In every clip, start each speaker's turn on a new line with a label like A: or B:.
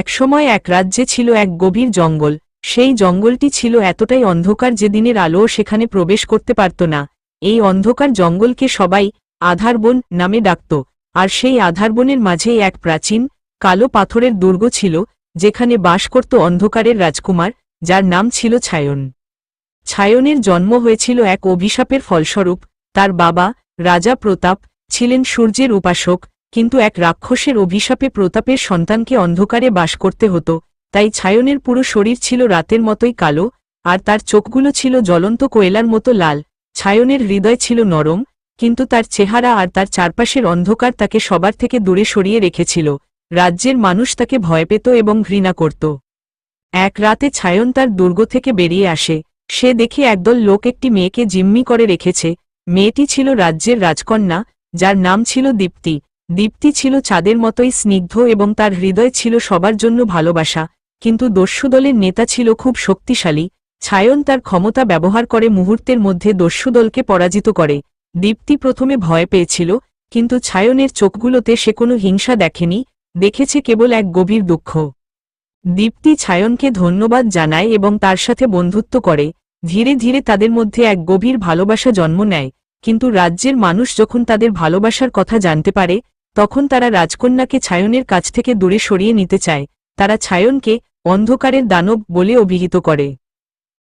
A: একসময় এক রাজ্যে ছিল এক গভীর জঙ্গল, সেই জঙ্গলটি ছিল এতটাই অন্ধকার যে দিনের আলোও সেখানে প্রবেশ করতে পারত না। এই অন্ধকার জঙ্গলকে সবাই আধারবন নামে ডাকত, আর সেই আধারবনের মাঝেই এক প্রাচীন, কালো পাথরের দুর্গ ছিল, যেখানে বাস করত অন্ধকারের রাজকুমার, যার নাম ছিল ছায়ন। ছায়নের জন্ম হয়েছিল এক অভিশাপের ফলস্বরূপ, তার বাবা, রাজা প্রতাপ, ছিলেন সূর্যের উপাসক কিন্তু এক রাক্ষসের অভিশাপে প্রতাপের সন্তানকে অন্ধকারে বাস করতে হতো, তাই ছায়নের পুরো শরীর ছিল রাতের মতোই কালো, আর তার চোখগুলো ছিল জ্বলন্ত কোয়েলার মতো লাল। ছায়নের হৃদয় ছিল নরম, কিন্তু তার চেহারা আর তার চারপাশের অন্ধকার তাকে সবার থেকে দূরে সরিয়ে রেখেছিল। রাজ্যের মানুষ তাকে ভয় পেত এবং ঘৃণা করত। এক রাতে ছায়ন তার দুর্গ থেকে বেরিয়ে আসে। সে দেখে একদল লোক একটি মেয়েকে জিম্মি করে রেখেছে। মেয়েটি ছিল রাজ্যের রাজকন্যা, যার নাম ছিল দীপ্তি। দীপ্তি ছিল চাঁদের মতোই স্নিগ্ধ এবং তার হৃদয় ছিল সবার জন্য ভালোবাসা, কিন্তু দস্যুদলের নেতা ছিল খুব শক্তিশালী, ছায়ন তার ক্ষমতা ব্যবহার করে মুহূর্তের মধ্যে দস্যুদলকে পরাজিত করে। দীপ্তি প্রথমে ভয় পেয়েছিল, কিন্তু ছায়নের চোখগুলোতে সে কোনো হিংসা দেখেনি, দেখেছে কেবল এক গভীর দুঃখ। দীপ্তি ছায়নকে ধন্যবাদ জানায় এবং তার সাথে বন্ধুত্ব করে, ধীরে ধীরে তাদের মধ্যে এক গভীর ভালোবাসা জন্ম নেয়, কিন্তু রাজ্যের মানুষ যখন তাদের ভালোবাসার কথা জানতে পারে তখন তারা রাজকন্যাকে ছায়নের কাছ থেকে দূরে সরিয়ে নিতে চায়। তারা ছায়নকে অন্ধকারের দানব বলে অভিহিত করে।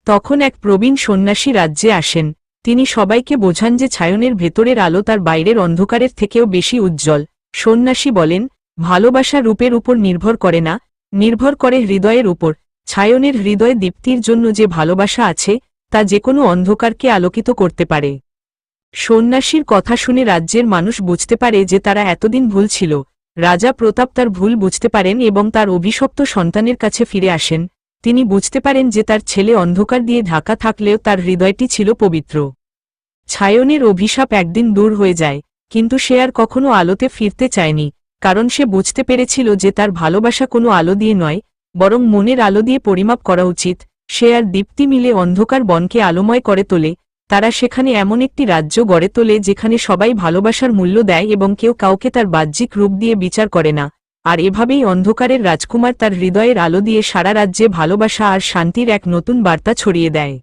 A: তখন এক প্রবীণ সন্ন্যাসী রাজ্যে আসেন। তিনি সবাইকে বোঝান যে ছায়নের ভেতরের আলো তার বাইরের অন্ধকারের থেকেও বেশি উজ্জ্বল। সন্ন্যাসী বলেন, ভালোবাসা রূপের উপর নির্ভর করে না, নির্ভর করে হৃদয়ের উপর। ছায়নের হৃদয় দীপ্তির জন্য যে ভালোবাসা আছে, তা যে কোনো অন্ধকারকে আলোকিত করতে পারে। সন্ন্যাসীর কথা শুনে রাজ্যের মানুষ বুঝতে পারে যে তারা এতদিন ভুল ছিল। রাজা প্রতাপ তার ভুল বুঝতে পারেন এবং তার অভিশপ্ত সন্তানের কাছে ফিরে আসেন। তিনি বুঝতে পারেন যে তার ছেলে অন্ধকার দিয়ে ঢাকা থাকলেও তার হৃদয়টি ছিল পবিত্র। ছায়নের অভিশাপ একদিন দূর হয়ে যায়, কিন্তু সে আর কখনো আলোতে ফিরতে চায়নি, কারণ সে বুঝতে পেরেছিল যে তার ভালোবাসা কোনো আলো দিয়ে নয়, বরং মনের আলো দিয়ে পরিমাপ করা উচিত। সে আর দীপ্তি মিলে অন্ধকার বনকে আলোময় করে তোলে তারা সেখানে এমন একটি রাজ্য গড়ে তোলে যেখানে সবাই ভালোবাসার মূল্য দেয় এবং কেউ কাউকে তার বাহ্যিক রূপ দিয়ে বিচার করে না। আর এভাবেই অন্ধকারের রাজকুমার তার হৃদয়ের আলো দিয়ে সারা রাজ্যে ভালোবাসা আর শান্তির এক নতুন বার্তা ছড়িয়ে দেয়।